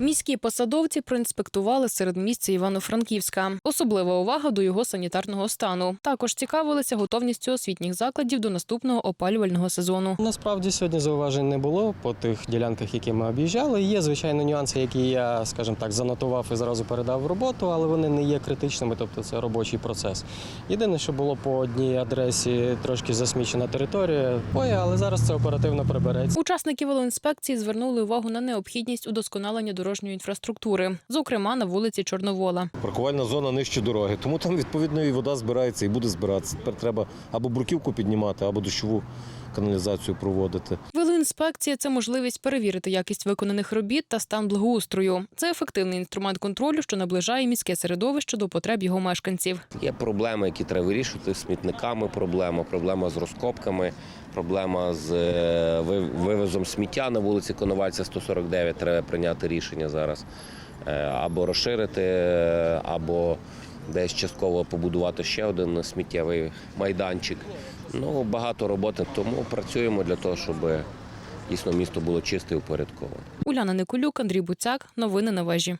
Міські посадовці проінспектували середмістя Івано-Франківська. Особлива увага до його санітарного стану. Також цікавилися готовністю освітніх закладів до наступного опалювального сезону. Насправді сьогодні зауважень не було по тих ділянках, які ми об'їжджали. Є звичайно нюанси, які я, скажімо так, занотував і зразу передав в роботу, але вони не є критичними, тобто це робочий процес. Єдине, що було по одній адресі трошки засмічена територія, ой, але зараз це оперативно прибереться. Учасники велоінспекції звернули увагу на необхідність удосконалення дорожньої інфраструктури, зокрема на вулиці Чорновола. Паркувальна зона нижче дороги, тому там відповідно і вода збирається і буде збиратися. Тепер треба або бруківку піднімати, або дощову каналізацію проводити. Велоінспекція це можливість перевірити якість виконаних робіт та стан благоустрою. Це ефективний інструмент контролю, що наближає міське середовище до потреб його мешканців. Є проблеми, які треба вирішувати з смітниками. Проблема, проблема з розкопками, проблема з е, вивозом сміття на вулиці Коновальця 149. Треба прийняти рішення зараз Е, або розширити, е, або десь частково побудувати ще один сміттєвий майданчик. Ну багато роботи, тому працюємо для того, щоб дійсно місто було чисте і упорядковане. Уляна Николюк, Андрій Буцяк. Новини на вежі.